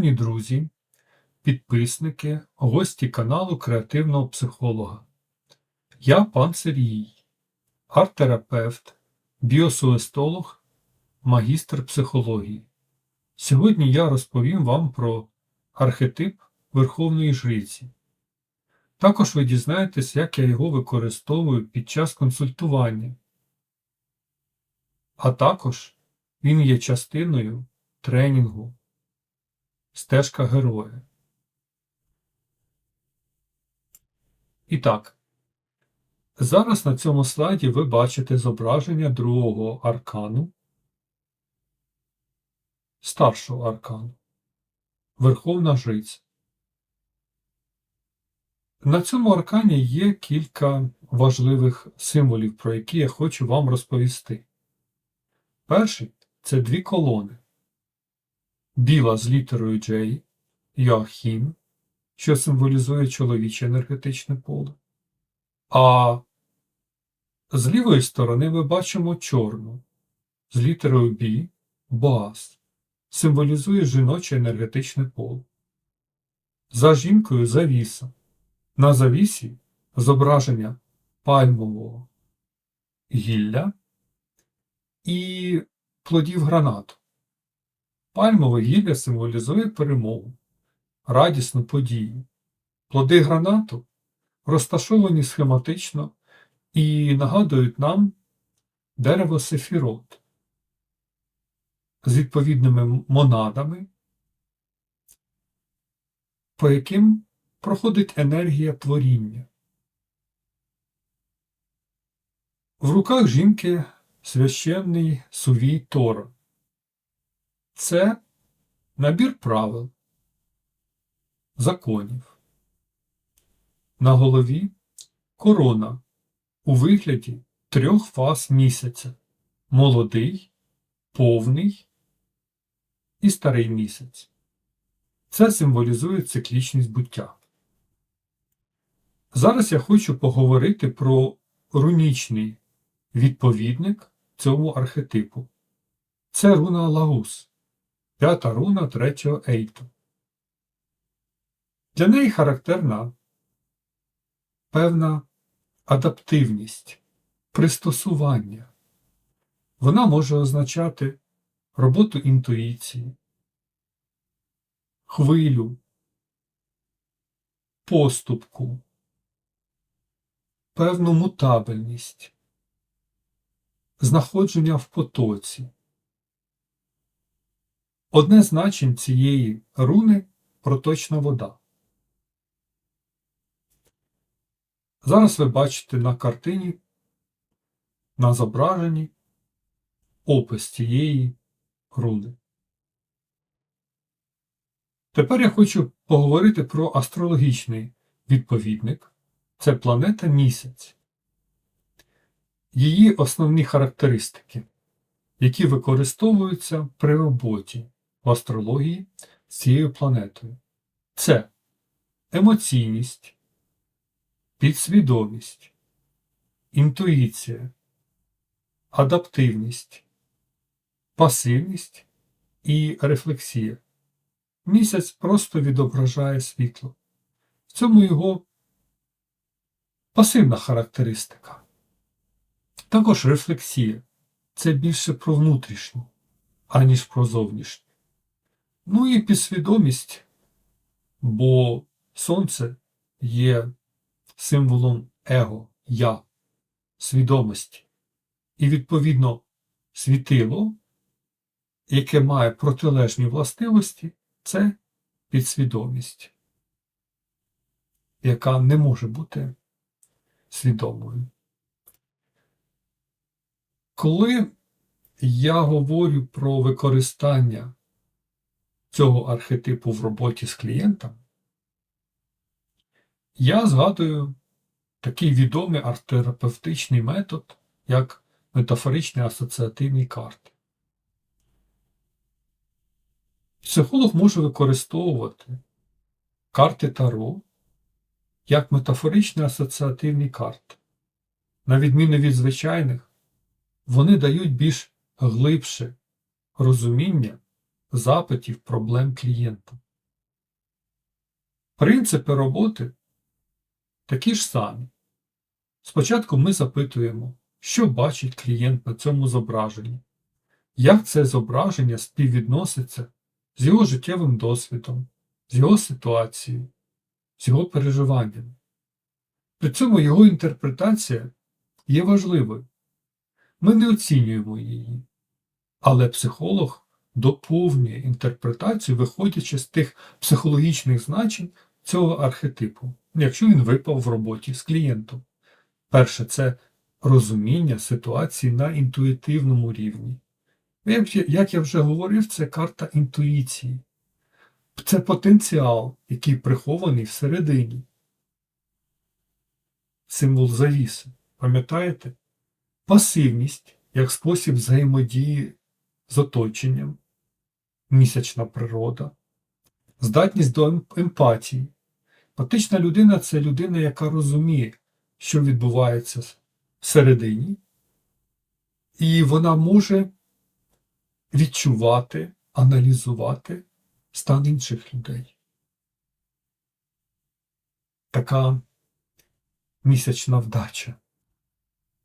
Шановні друзі, підписники, гості каналу Креативного психолога. Я пан Сергій, арт-терапевт, біосуестолог, магістр психології. Сьогодні я розповім вам про архетип Верховної Жриці. Також ви дізнаєтесь, як я його використовую під час консультування. А також він є частиною тренінгу Стежка героя. І так, зараз на цьому слайді ви бачите зображення другого аркану, старшого аркану, Верховна Жриця. На цьому аркані є кілька важливих символів, про які я хочу вам розповісти. Перший це дві колони. Біла з літерою J, Йоахін, що символізує чоловіче енергетичне поле. А з лівої сторони ми бачимо чорну з літерою B, Боас, символізує жіноче енергетичне поле. За жінкою завіса. На завісі зображення пальмового гілля і плодів гранату. Пальмове гілля символізує перемогу, радісну подію. Плоди гранату розташовані схематично і нагадують нам дерево сефірот з відповідними монадами, по яким проходить енергія творіння. В руках жінки священний сувій Тора. Це набір правил, законів. На голові корона у вигляді трьох фаз місяця молодий, повний і старий місяць. Це символізує циклічність буття. Зараз я хочу поговорити про рунічний відповідник цьому архетипу. Це руна Лагус, п'ята руна третього ейту. Для неї характерна певна адаптивність, пристосування. Вона може означати роботу інтуїції, хвилю, поступку, певну мутабельність, знаходження в потоці. Одне з значень цієї руни проточна вода. Зараз ви бачите на картині, на зображенні опис цієї руни. Тепер я хочу поговорити про астрологічний відповідник це планета місяць. Її основні характеристики, які використовуються при роботі в астрології з цією планетою. Це емоційність, підсвідомість, інтуїція, адаптивність, пасивність і рефлексія. Місяць просто відображає світло. В цьому його пасивна характеристика. Також рефлексія це більше про внутрішнє, аніж про зовнішнє. Ну і підсвідомість, бо сонце є символом его, я, свідомості. І, відповідно, світило, яке має протилежні властивості, це підсвідомість, яка не може бути свідомою. Коли я говорю про використання цього архетипу в роботі з клієнтом, я згадую такий відомий арт-терапевтичний метод, як метафоричні асоціативні карти. Психолог може використовувати карти Таро як метафоричні асоціативні карти. На відміну від звичайних, вони дають більш глибше розуміння запитів проблем клієнта. Принципи роботи такі ж самі. Спочатку ми запитуємо, що бачить клієнт на цьому зображенні, як це зображення співвідноситься з його життєвим досвідом, з його ситуацією, з його переживаннями. При цьому його інтерпретація є важливою. Ми не оцінюємо її, але психолог доповнює інтерпретацію, виходячи з тих психологічних значень цього архетипу, якщо він випав в роботі з клієнтом. Перше, це розуміння ситуації на інтуїтивному рівні. Як я- вже говорив, це карта інтуїції. Це потенціал, який прихований всередині. Символ завіси. Пам'ятаєте? Пасивність як спосіб взаємодії з оточенням, місячна природа, здатність до ем- емпатії. Патична людина це людина, яка розуміє, що відбувається всередині, і вона може відчувати, аналізувати стан інших людей. Така місячна вдача.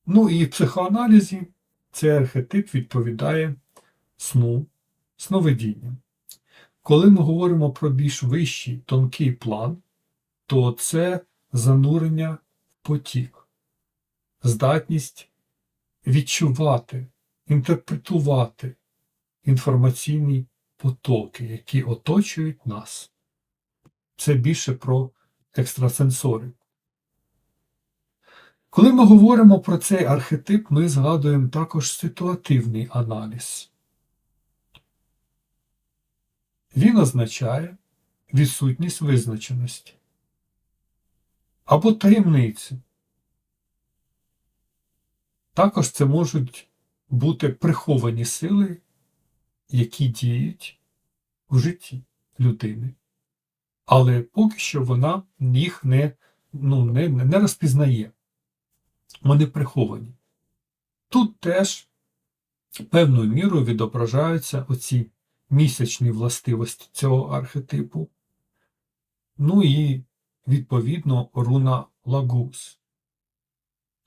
Ну і в психоаналізі цей архетип відповідає сну, сновидінням. Коли ми говоримо про більш вищий тонкий план, то це занурення в потік, здатність відчувати, інтерпретувати інформаційні потоки, які оточують нас. Це більше про екстрасенсорику. Коли ми говоримо про цей архетип, ми згадуємо також ситуативний аналіз. Він означає відсутність визначеності або таємниці. Також це можуть бути приховані сили, які діють в житті людини. Але поки що вона їх не, ну, не, не розпізнає. Вони приховані. Тут теж певною мірою відображаються оці місячні властивості цього архетипу. Ну і, відповідно, руна Лагус.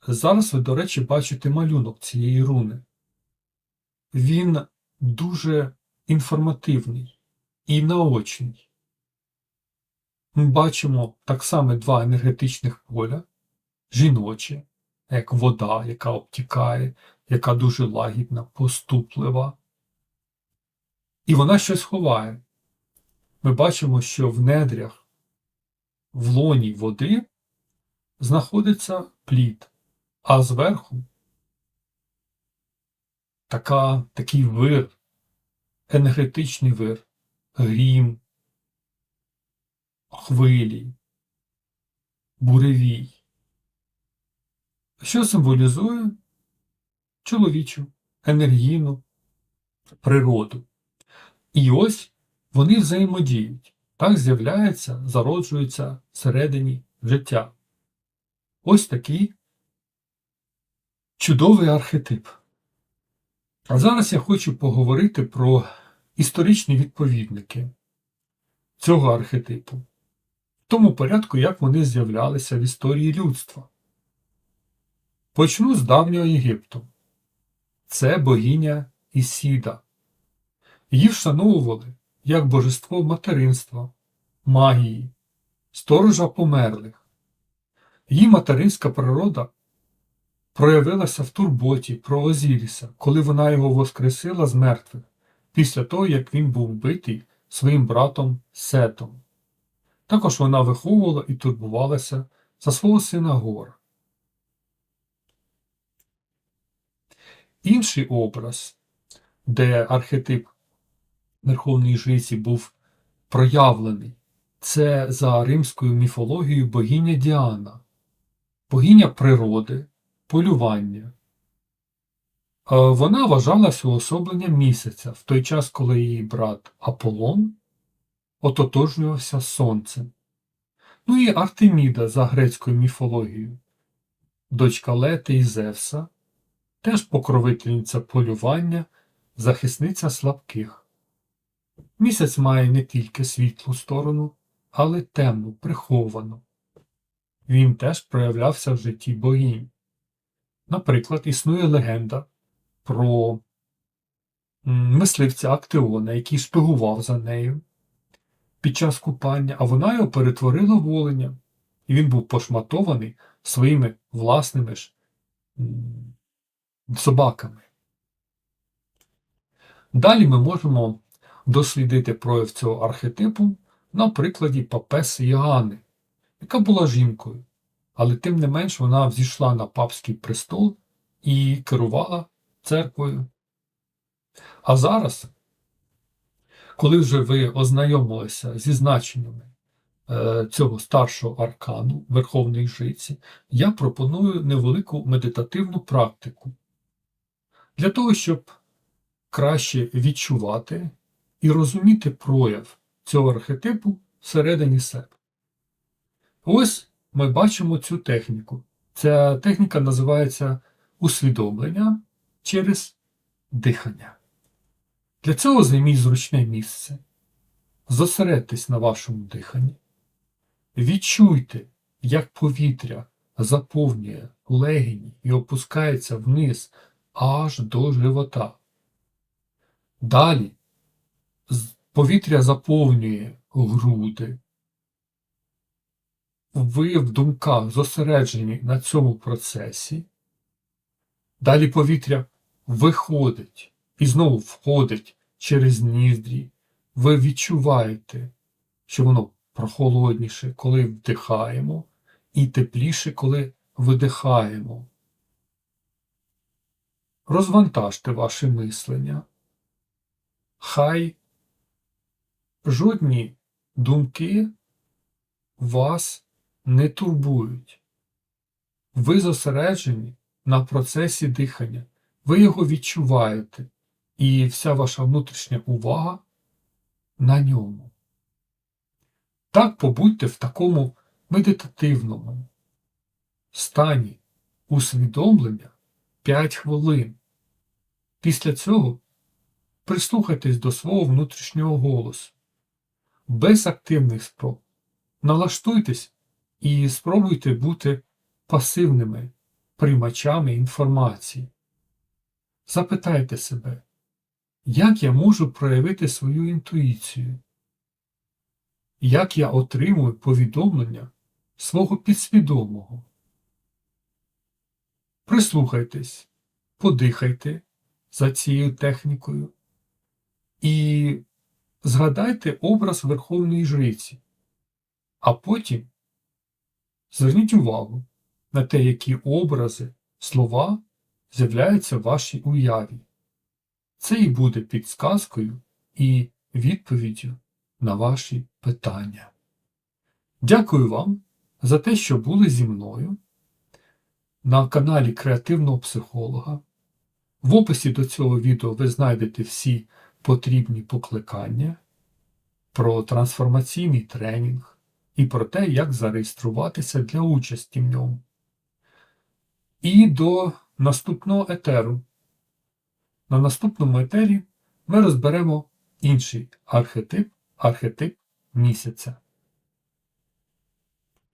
Зараз ви, до речі, бачите малюнок цієї руни. Він дуже інформативний і наочний. Ми бачимо так само два енергетичних поля, жіноче, як вода, яка обтікає, яка дуже лагідна, поступлива. І вона щось ховає. Ми бачимо, що в недрях, в лоні води знаходиться плід, а зверху така, такий вир, енергетичний вир, грім, хвилі, буревій, що символізує чоловічу, енергійну природу. І ось вони взаємодіють. Так з'являється, зароджується всередині життя. Ось такий чудовий архетип. А зараз я хочу поговорити про історичні відповідники цього архетипу, в тому порядку, як вони з'являлися в історії людства. Почну з давнього Єгипту. Це богиня Ісіда. Її вшановували як божество материнства, магії, сторожа померлих. Її материнська природа проявилася в турботі про Озіріса, коли вона його воскресила з мертвих, після того, як він був вбитий своїм братом Сетом. Також вона виховувала і турбувалася за свого сина Гора. Інший образ, де архетип Верховної Жриці був проявлений, це за римською міфологією богиня Діана, богиня природи, полювання. Е, Вона вважалася уособленням місяця в той час, коли її брат Аполлон ототожнювався сонцем. Ну і Артеміда за грецькою міфологією, дочка Лети і Зевса, теж покровительниця полювання, захисниця слабких. Місяць має не тільки світлу сторону, але темну, приховану. Він теж проявлявся в житті богинь. Наприклад, існує легенда про мисливця Актеона, який шпигував за нею під час купання, а вона його перетворила в оленя, і він був пошматований своїми власними ж собаками. Далі ми можемо дослідити прояв цього архетипу на прикладі папеси Іоанни, яка була жінкою, але тим не менш вона взійшла на папський престол і керувала церквою. А зараз, коли вже ви ознайомилися зі значеннями е, цього старшого аркану Верховної Жриці, я пропоную невелику медитативну практику для того, щоб краще відчувати і розуміти прояв цього архетипу всередині себе. Ось ми бачимо цю техніку. Ця техніка називається усвідомлення через дихання. Для цього займіть зручне місце. Зосередьтесь на вашому диханні. Відчуйте, як повітря заповнює легені і опускається вниз аж до живота. Далі повітря заповнює груди. Ви в думках зосереджені на цьому процесі. Далі повітря виходить і знову входить через ніздрі. Ви відчуваєте, що воно прохолодніше, коли вдихаємо, і тепліше, коли видихаємо. Розвантажте ваше мислення. Хай жодні думки вас не турбують. Ви зосереджені на процесі дихання, ви його відчуваєте, і вся ваша внутрішня увага на ньому. Так побудьте в такому медитативному стані усвідомлення 5 хвилин. Після цього прислухайтесь до свого внутрішнього голосу. Без активних спроб. Налаштуйтесь і спробуйте бути пасивними приймачами інформації. Запитайте себе, як я можу проявити свою інтуїцію? Як я отримую повідомлення свого підсвідомого? Прислухайтесь, подихайте за цією технікою і згадайте образ Верховної Жриці, а потім зверніть увагу на те, які образи, слова з'являються в вашій уяві. Це і буде підсказкою і відповіддю на ваші питання. Дякую вам за те, що були зі мною на каналі Креативного психолога. В описі до цього відео ви знайдете всі потрібні покликання про трансформаційний тренінг і про те, як зареєструватися для участі в ньому. І до наступного етеру. На наступному етері ми розберемо інший архетип, архетип місяця.